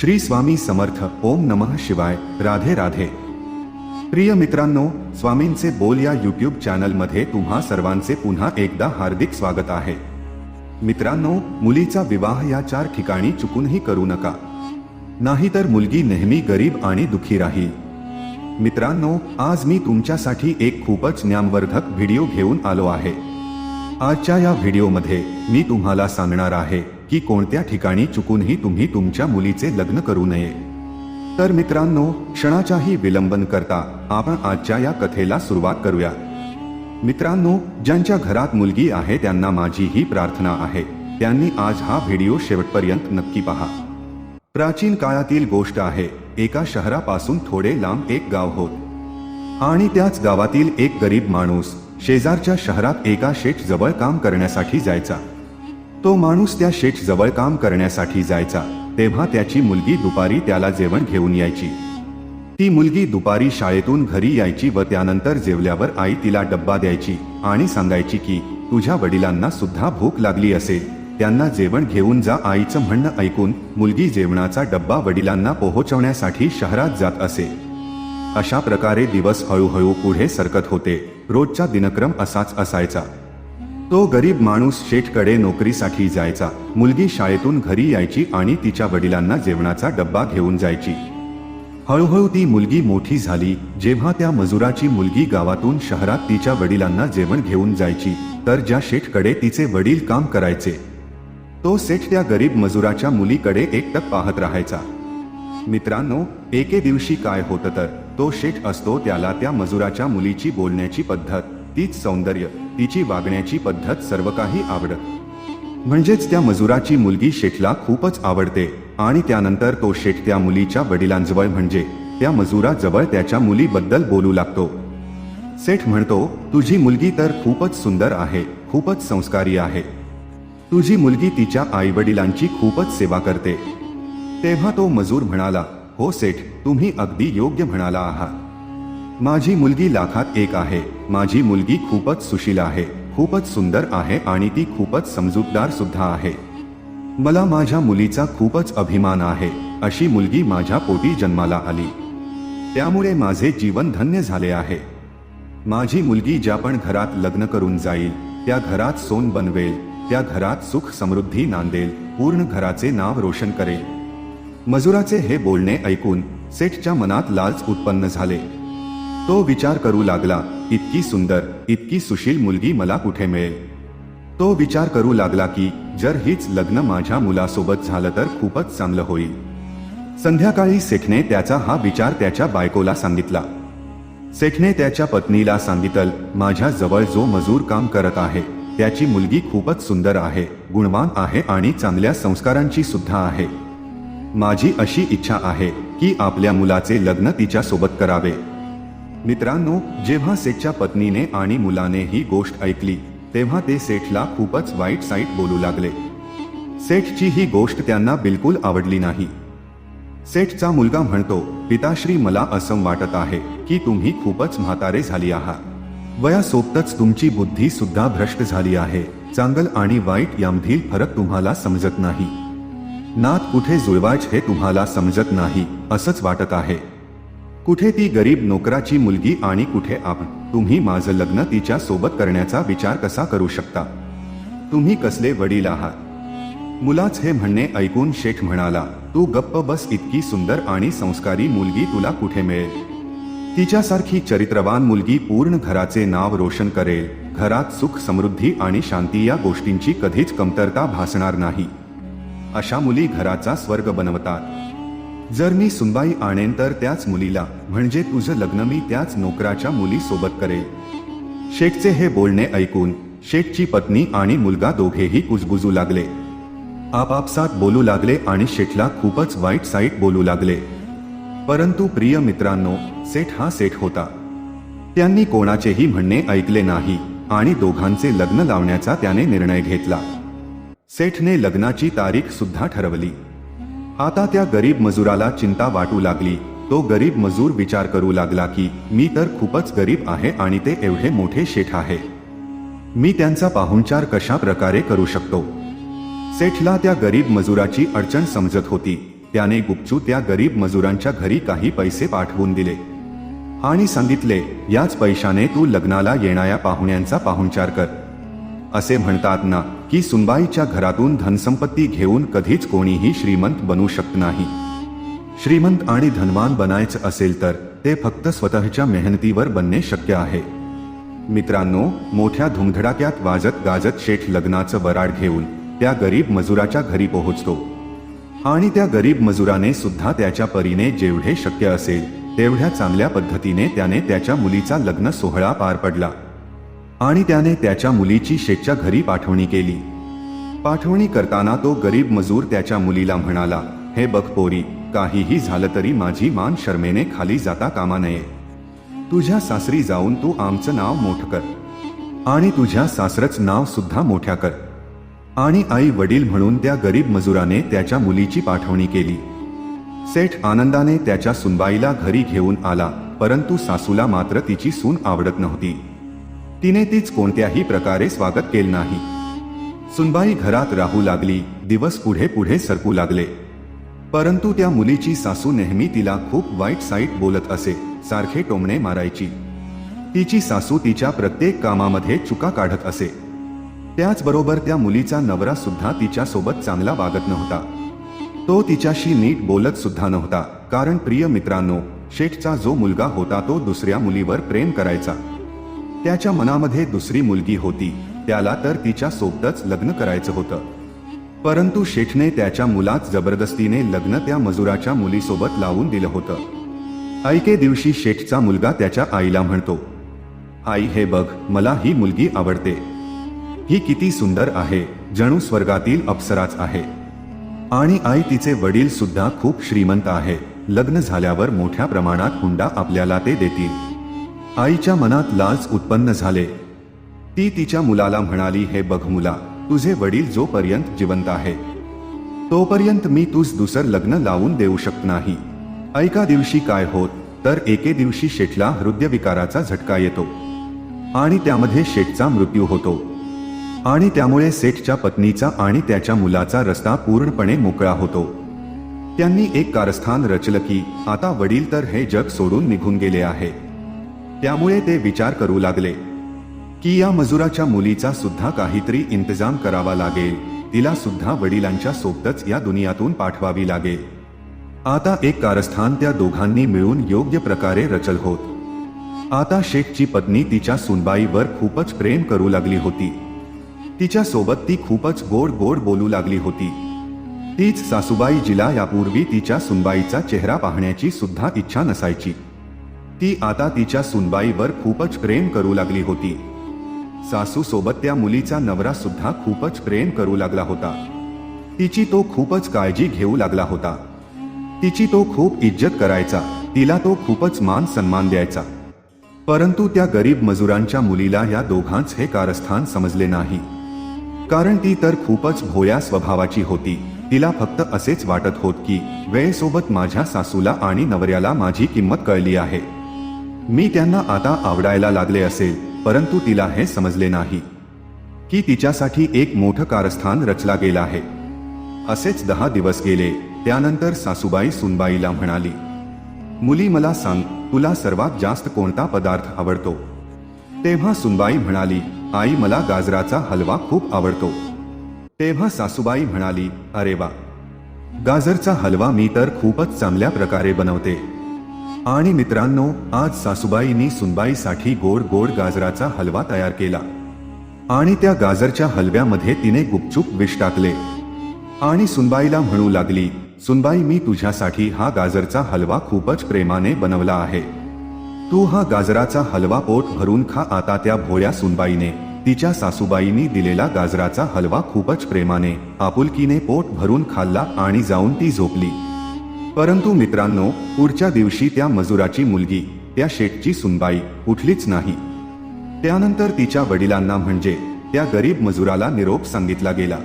श्री स्वामी समर्थ. ओम नमः शिवाय. राधे राधे. प्रिय मित्रांनो स्वामींचे बोल या युट्यूब चॅनलमध्ये तुम्हा सर्वांचे पुन्हा एकदा हार्दिक स्वागत आहे. मित्रांनो मुलीचा विवाह या चार ठिकाणी चुकूनही करू नका. नाहीतर मुलगी नेहमी गरीब आणि दुखी राहील. मित्रांनो आज मी तुमच्यासाठी एक खूपच ज्ञानवर्धक व्हिडिओ घेऊन आलो आहे. आजच्या या व्हिडिओमध्ये मी तुम्हाला सांगणार आहे की कोणत्या ठिकाणी चुकूनही तुम्ही तुमच्या मुलीचे लग्न करू नये. तर मित्रांनो क्षणाचाही विलंबन करता आपण आजच्या या कथेला सुरुवात करूया. मित्रांनो ज्यांच्या घरात मुलगी आहे त्यांना माझी ही प्रार्थना आहे. त्यांनी आज हा व्हिडिओ शेवटपर्यंत नक्की पहा. प्राचीन काळातील गोष्ट आहे एका शहरापासून थोडे लांब एक गाव होत. आणि त्याच गावातील एक गरीब माणूस शेजारच्या शहरात एका शेठ जवळ काम करण्यासाठी जायचा. तो माणूस त्या शेठ जवळ काम करण्यासाठी जायचा तेव्हा त्याची मुलगी दुपारी त्याला जेवण घेऊन यायची. ती मुलगी दुपारी शाळेतून घरी यायची व त्यानंतर जेवल्यावर आई तिला डब्बा द्यायची आणि सांगायची की तुझ्या वडिलांना सुद्धा भूक लागली असेल. त्यांना जेवण घेऊन जा आईचं म्हणणं ऐकून मुलगी जेवणाचा डब्बा वडिलांना पोहोचवण्यासाठी शहरात जात असे. अशा प्रकारे दिवस हळूहळू पुढे सरकत होते. रोजचा दिनक्रम असाच असायचा. तो गरीब माणूस शेठकडे नोकरीसाठी जायचा. मुलगी शाळेतून घरी यायची आणि तिच्या वडिलांना जेवणाचा डब्बा घेऊन जायची. हळूहळू ती मुलगी मोठी झाली. जेव्हा त्या मजुराची मुलगी गावातून शहरात तिच्या वडिलांना जेवण घेऊन जायची तर ज्या शेठकडे तिचे वडील काम करायचे तो सेठ त्या गरीब मजुराच्या मुलीकडे एकटक पाहत राहायचा. मित्रांनो एके दिवशी काय होतं तर तो शेठ असतो त्याला त्या मजुराच्या मुलीची बोलण्याची पद्धत तीच सौंदर्य. तिची वागण्याची पद्धत सर्व काही आवडत. म्हणजेच त्या मजुराची मुलगी शेठला खूपच आवडते आणि त्यानंतर तो शेठ त्या मुलीच्या वडिलांजवळ म्हणजे त्या मजुराजवळ त्याच्या मुलीबद्दल बोलू लागतो. सेठ म्हणतो तुझी मुलगी तर खूपच सुंदर आहे खूपच संस्कारी आहे. तुझी मुलगी तिच्या आई वडिलांची खूपच सेवा करते. तेव्हा तो मजूर म्हणाला हो सेठ तुम्ही अगदी योग्य म्हणाला आहात. माझी मुलगी लाखात एक आहे. माझी मुलगी खूपच सुशील आहे. खूपच सुंदर आहे आणि ती खूपच समजूतदार सुद्धा आहे. मला माझ्या मुलीचा खूपच अभिमान आहे. अशी मुलगी माझ्या पोटी जन्माला आली. त्यामुळे माझे जीवन धन्य झाले आहे. माझी मुलगी ज्या पण घरात लग्न करून जाईल त्या घरात सोन बनवेल त्या घरात सुख समृद्धी नांदेल पूर्ण घराचे नाव रोशन करेल. मजुराचे हे बोलणे ऐकून सेठच्या मनात लालच उत्पन्न झाले. तो विचार करू लागला इतकी सुंदर इतकी सुशील मुलगी मला कुठे मिळेल? तो विचार करू लागला की जर हीच लग्न माझ्या मुलासोबत झालं तर खूपच चांगलं होईल. संध्याकाळी सेठने त्याचा हा विचार त्याच्या बायकोला सांगितला. सेठने त्याच्या पत्नीला सांगितलं माझ्या जवळ जो मजूर काम करत आहे त्याची मुलगी खूपच सुंदर आहे गुणवान आहे आणि चांगल्या संस्कारांची सुद्धा आहे. माझी अशी इच्छा आहे की आपल्या मुलाचे लग्न तिच्या सोबत करावे. मित्रांनो जेव्हा सेठच्या पत्नीने आणि मुलाने ही गोष्ट ऐकली तेव्हा ते सेठला खूपच वाईट साईट बोलू लागले. सेठची ही गोष्ट त्यांना बिलकुल आवडली नाही. सेठचा मुलगा म्हणतो पिताश्री मला असं वाटत आहे की तुम्ही खूपच म्हातारे झाली आहात. वयासोबतच तुमची बुद्धी सुद्धा भ्रष्ट झाली आहे. चांगल आणि वाईट यामधील फरक तुम्हाला समजत नाही. नात कुठे जुळवायच हे तुम्हाला समजत नाही असंच वाटत आहे. कुठे ती गरीब नोकराची मुलगी आणि कुठे आपण तुम्ही माझं लग्न तिच्या सोबत करण्याचा विचार कसा करू शकता? तुम्ही कसले वडील आहात? मुलाच हे म्हणणे ऐकून शेठ म्हणाला तू गप्प बस इतकी सुंदर आणि संस्कारी मुलगी तुला कुठे मिळेल? तिच्यासारखी चरित्रवान मुलगी पूर्ण घराचे नाव रोशन करेल. घरात सुख समृद्धी आणि शांती या गोष्टींची कधीच कमतरता भासणार नाही. अशा मुली घराचा स्वर्ग बनवतात. जर मी सुनबाई आणेन तर त्याच मुलीला म्हणजे तुझं लग्न मी त्याच नोकराच्या मुलीसोबत करेल. शेठचे हे बोलणे ऐकून शेठची पत्नी आणि मुलगा दोघेही कुजबुजू लागले. आपापसात बोलू लागले आणि शेठला खूपच वाईट साईट बोलू लागले. परंतु प्रिय मित्रांनो सेठ हा सेठ होता. त्यांनी कोणाचेही म्हणणे ऐकले नाही आणि दोघांचे लग्न लावण्याचा त्याने निर्णय घेतला. सेठने लग्नाची तारीख सुद्धा ठरवली. आता त्या गरीब मजुराला चिंता वाटू लागली. तो गरीब मजूर विचार करू लागला की मी तर खूपच गरीब आहे आणि ते एवढे मोठे शेठ आहे. मी त्यांचा पाहुणचार कशा प्रकारे करू शकतो? सेठला त्या गरीब मजुराची अडचण समजत होती. त्याने गुपचू त्या गरीब मजुरांच्या घरी काही पैसे पाठवून दिले. आणि सांगितले याच पैशाने तू लग्नाला येणाऱ्या पाहुण्यांचा पाहुणचार कर. असे म्हणतात ना की सुनबाईच्या घरातून धनसंपत्ती घेऊन कधीच कोणीही श्रीमंत बनू शकत नाही. श्रीमंत आणि धनवान बनायचं असेल तर ते फक्त स्वतःच्या मेहनतीवर बनणे शक्य आहे. मित्रांनो मोठ्या धुमधडाक्यात वाजत गाजत शेठ लग्नाचं वराड घेऊन त्या गरीब मजुराच्या घरी पोहोचतो. आणि त्या गरीब मजुराने सुद्धा त्याच्या परीने जेवढे शक्य असेल तेवढ्या चांगल्या पद्धतीने त्याने त्याच्या मुलीचा लग्न सोहळा पार पडला. आणि त्याने त्याच्या मुलीची शेठच्या घरी पाठवणी केली. पाठवणी करताना तो गरीब मजूर त्याच्या मुलीला म्हणाला हे बघ पोरी काहीही झालं तरी माझी मान शर्मेने खाली जाता कामा नये. तुझ्या सासरी जाऊन तू आमचं नाव मोठं कर. आणि तुझ्या सासरच नाव सुद्धा मोठ्या कर. आणि आई वडील म्हणून त्या गरीब मजुराने त्याच्या मुलीची पाठवणी केली. सेठ आनंदाने त्याच्या सुनबाईला घरी घेऊन आला परंतु सासूला मात्र तिची सून आवडत नव्हती. तिने तीच कोणत्याही प्रकारे स्वागत केले नाही. सुनबाई घरात राहू लागली दिवस पुढे पुढे सरकू लागले. परंतु त्या मुलीची सासू नेहमी तिला खूप वाईट साईट बोलत असे सारखे टोमणे मारायची. तिची सासू तिच्या प्रत्येक कामामध्ये चुका काढत असे. त्याचबरोबर त्या मुलीचा नवरा सुद्धा तिच्या सोबत चांगला वागत नव्हता. तो तिच्याशी नीट बोलत सुद्धा नव्हता कारण प्रिय मित्रांनो शेठचा जो मुलगा होता तो दुसऱ्या मुलीवर प्रेम करायचा. त्याच्या मनामध्ये दुसरी मुलगी होती. त्याला तर तिच्या सोबतच लग्न करायचं होतं. परंतु शेठने त्याच्या मुलात जबरदस्तीने लग्न त्या मजुराच्या मुलीसोबत लावून दिलं होतं. ऐके दिवशी शेठचा मुलगा त्याच्या आईला म्हणतो आई हे बघ मला ही मुलगी आवडते. ही किती सुंदर आहे जणू स्वर्गातील अप्सराच आहे. आणि आई तिचे वडील सुद्धा खूप श्रीमंत आहे. लग्न झाल्यावर मोठ्या प्रमाणात हुंडा आपल्याला ते देतील. आईच्या मनात लाज उत्पन्न झाले. ती तिच्या मुलाला म्हणाली हे बघ मुला तुझे वडील जोपर्यंत जिवंत आहे तोपर्यंत मी तुझ दुसर लग्न लावून देऊ शकत नाही. ऐका दिवशी काय होत तर एके दिवशी शेठला हृदयविकाराचा झटका येतो आणि त्यामध्ये शेठचा मृत्यू होतो. आणि त्यामुळे सेठच्या पत्नीचा आणि त्याच्या मुलाचा रस्ता पूर्णपणे मोकळा होतो. त्यांनी एक कारस्थान रचलं की आता वडील तर हे जग सोडून निघून गेले आहे त्यामुळे ते विचार करू लागले की या मजुराच्या मुलीचा सुद्धा काहीतरी इंतजाम करावा लागेल. तिला सुद्धा वडिलांच्या सोबतच या दुनियातून पाठवावी लागेल. आता एक कारस्थान त्या दोघांनी मिळून योग्य प्रकारे रचल होत. आता शेखची पत्नी तिच्या सुनबाईवर खूपच प्रेम करू लागली होती. तिच्या सोबत ती खूपच गोड गोड बोलू लागली होती. तीच सासूबाई जिला यापूर्वी तिच्या सुनबाईचा चेहरा पाहण्याची सुद्धा इच्छा नसायची. ती आता तिच्या सुनबाईवर खूपच प्रेम करू लागली होती. सासू सोबत त्या मुलीचा नवरा सुद्धा खूपच प्रेम करू लागला होता. तिची तो खूपच काळजी घेऊ लागला होता. तिची तो खूप इज्जत करायचा तिला तो खूपच मान सन्मान द्यायचा. परंतु त्या गरीब मजुरांच्या मुलीला या दोघांच हे कारस्थान समजले नाही. कारण ती तर खूपच भोया स्वभावाची होती तिला फक्त असेच वाटत होत की वेळेसोबत माझ्या सासूला आणि नवऱ्याला माझी किंमत कळली आहे. मी त्यांना आता आवडायला लागले असेल परंतु तिला हे समजले नाही. की तिच्यासाठी एक मोठं कारस्थान रचला गेला आहे. असेच दहा दिवस गेले त्यानंतर सासूबाई सुनबाईला म्हणाली मुली मला सांग तुला सर्वात जास्त कोणता पदार्थ आवडतो? तेव्हा सुनबाई म्हणाली आई मला गाजराचा हलवा खूप आवडतो. तेव्हा सासूबाई म्हणाली अरे वा! गाजरचा हलवा मी तर खूपच चांगल्या प्रकारे बनवते. आणि मित्रांनो आज सासूबाईंनी सुनबाईसाठी गोड गोड गाजराचा हलवा तयार केला. आणि त्या गाजरच्या हलव्यामध्ये तिने गुपचूप विष टाकले. आणि सुनबाईला म्हणू लागली सुनबाई मी तुझ्यासाठी हा गाजरचा हलवा खूपच प्रेमाने बनवला आहे. तू हा गाजराचा हलवा पोट भरून खा आता त्या भोळ्या सुनबाईने. तिच्या सासूबाईंनी दिलेला गाजराचा हलवा खूपच प्रेमाने आपुलकीने पोट भरून खाल्ला आणि जाऊन ती झोपली. परंतु मित्रांनो पुढच्या दिवशी त्या मजुराची मुलगी त्या शेठची सुनबाई उठलीच नाही. त्यानंतर तिच्या वडिलांना म्हणजे त्या गरीब मजुराला निरोप सांगितला गेला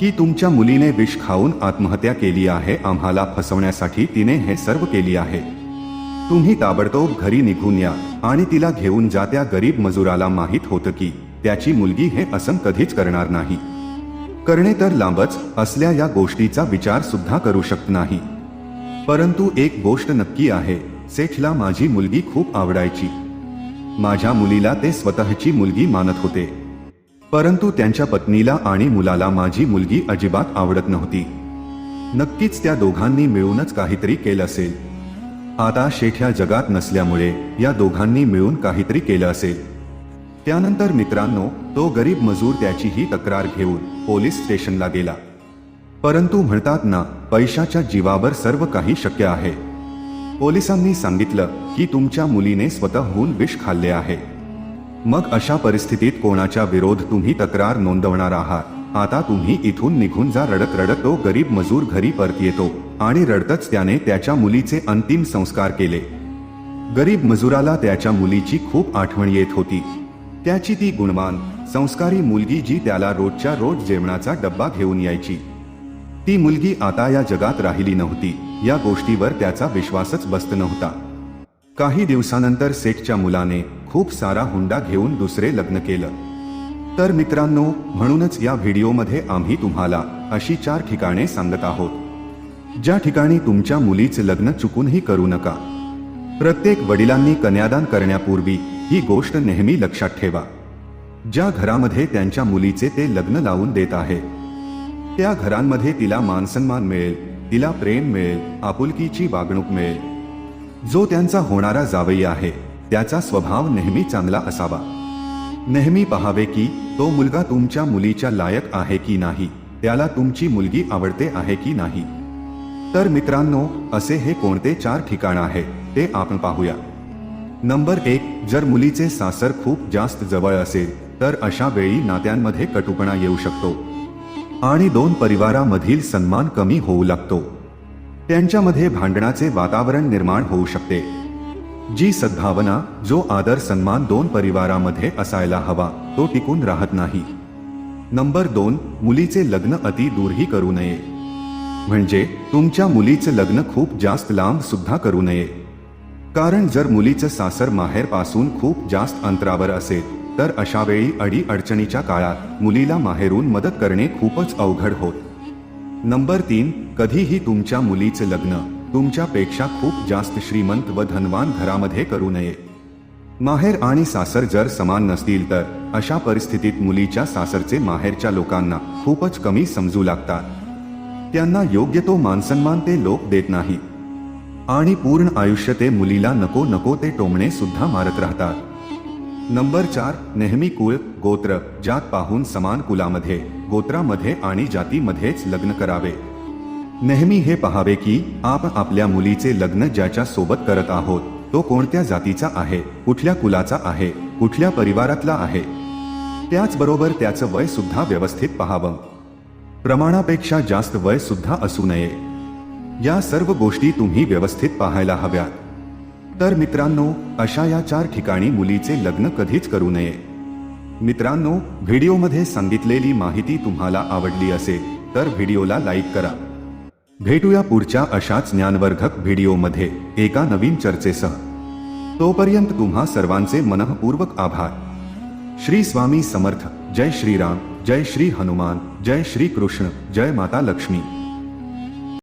की तुमच्या मुलीने विष खाऊन आत्महत्या केली आहे आम्हाला फसवण्यासाठी तिने हे सर्व केली आहे. तुम्ही ताबडतोब घरी निघून या आणि तिला घेऊन जा त्या गरीब मजुराला माहीत होतं की त्याची मुलगी हे असं कधीच करणार नाही. करणे तर लांबच असल्या या गोष्टीचा विचार सुद्धा करू शकत नाही. परंतु एक गोष्ट नक्की आहे सेठला माझी मुलगी खूप आवडायची. माझ्या मुलीला ते स्वतःची मुलगी मानत होते. परंतु त्यांच्या पत्नीला आणि मुलाला माझी मुलगी अजिबात आवडत नव्हती. नक्कीच त्या दोघांनी मिळूनच काहीतरी केलं असेल. आता शेठ्या जगात नसल्यामुळे या दोघांनी मिळून काहीतरी केलं असेल. त्यानंतर मित्रांनो तो गरीब मजूर त्याचीही तक्रार घेऊन पोलीस स्टेशनला गेला. परंतु म्हणतात ना पैशाच्या जीवावर सर्व काही शक्य आहे. पोलिसांनी सांगितलं की तुमच्या मुलीने स्वतःहून विष खाल्ले आहे. मग अशा परिस्थितीत कोणाच्या विरोध तुम्ही तक्रार नोंदवणार आहात? आता तुम्ही इथून निघून जा रडत रडत तो गरीब मजूर घरी परत येतो आणि रडतच त्याने त्याच्या मुलीचे अंतिम संस्कार केले. गरीब मजुराला त्याच्या मुलीची खूप आठवण येत होती. त्याची ती गुणवान संस्कारी मुलगी जी त्याला रोजच्या रोज जेवणाचा डब्बा घेऊन यायची. ती मुलगी आता या जगात राहिली नव्हती. या गोष्टीवर त्याचा विश्वासच बसत नव्हता. काही दिवसानंतर सेठच्या मुलाने खूप सारा हुंडा घेऊन दुसरे लग्न केलं. तर मित्रांनो म्हणूनच या व्हिडिओमध्ये आम्ही तुम्हाला अशी चार ठिकाणे सांगत आहोत. ज्या ठिकाणी तुमच्या मुलीचे लग्न चुकूनही करू नका. प्रत्येक वडिलांनी कन्यादान करण्यापूर्वी ही गोष्ट नेहमी लक्षात ठेवा. ज्या घरामध्ये त्यांच्या मुलीचे ते लग्न लावून देत आहे त्या घरांमध्ये तिला मानसन्मान मिळेल तिला प्रेम मिळेल आपुलकीची वागणूक मिळेल. जो त्यांचा होणारा जावई आहे त्याचा स्वभाव नेहमी चांगला असावा. नेहमी पहावे की तो मुलगा तुमच्या मुलीच्या लायक आहे की नाही त्याला तुमची मुलगी आवडते आहे की नाही. तर मित्रांनो असे हे कोणते चार ठिकाण आहे ते आपण पाहूया. नंबर एक जर मुलीचे सासर खूप जास्त जवळ असेल तर अशा वेळी नात्यांमध्ये कटुपणा येऊ शकतो. आणि दोन परिवारामधील सन्मान कमी होऊ लागतो. त्यांच्यामध्ये भांडणाचे वातावरण निर्माण होऊ शकते. जी सद्भावना जो आदर सन्मान दोन परिवारामध्ये असायला हवा तो टिकून राहत नाही. नंबर दोन मुलीचे लग्न अति दूरही करू नये. म्हणजे तुमच्या मुलीचं लग्न खूप जास्त लांब सुद्धा करू नये. कारण जर मुलीचं सासर माहेरपासून खूप जास्त अंतरावर असेल तर अशावेळी अडी अडचणीच्या काळात मुलीला माहेरून मदत करणे खूपच अवघड होत. नंबर तीन कधीही तुमच्या मुलीचे लग्न तुमच्यापेक्षा खूप जास्त श्रीमंत व धनवान घरामध्ये करू नये. माहेर आणि सासर जर समान नसतील तर अशा परिस्थितीत मुलीच्या सासरचे माहेरच्या लोकांना खूपच कमी समजू लागतात. त्यांना योग्य तो मानसन्मान ते लोक देत नाही. आणि पूर्ण आयुष्य ते मुलीला नको नको ते टोमणे सुद्धा मारत राहतात. नंबर चार नेहमी कुळ गोत्र जात पाहून समान कुलामध्ये गोत्रामध्ये आणि जातीमध्येच लग्न करावे. नेहमी हे पहावे की आपण आपल्या मुलीचे लग्न ज्याच्या सोबत करत आहोत तो कोणत्या जातीचा आहे कुठल्या कुलाचा आहे कुठल्या परिवारातला आहे. त्याचबरोबर त्याचं वय सुद्धा व्यवस्थित पहावं. प्रमाणापेक्षा जास्त वय सुद्धा असू नये. या सर्व गोष्टी तुम्ही व्यवस्थित पाहायला हव्यात. तर मित्रांनो अशा या चार ठिकाणी मुलीचे लग्न कधीच करू नये. मित्रांनो व्हिडिओमध्ये सांगितलेली माहिती तुम्हाला आवडली असेल तर व्हिडिओला लाईक करा. भेटूया पुढच्या अशाच ज्ञानवर्धक व्हिडिओमध्ये एका नवीन चर्चेसह. तोपर्यंत तुम्हा सर्वांचे मनःपूर्वक आभार. श्री स्वामी समर्थ जय श्रीराम जय श्री हनुमान जय श्री कृष्ण जय माता लक्ष्मी.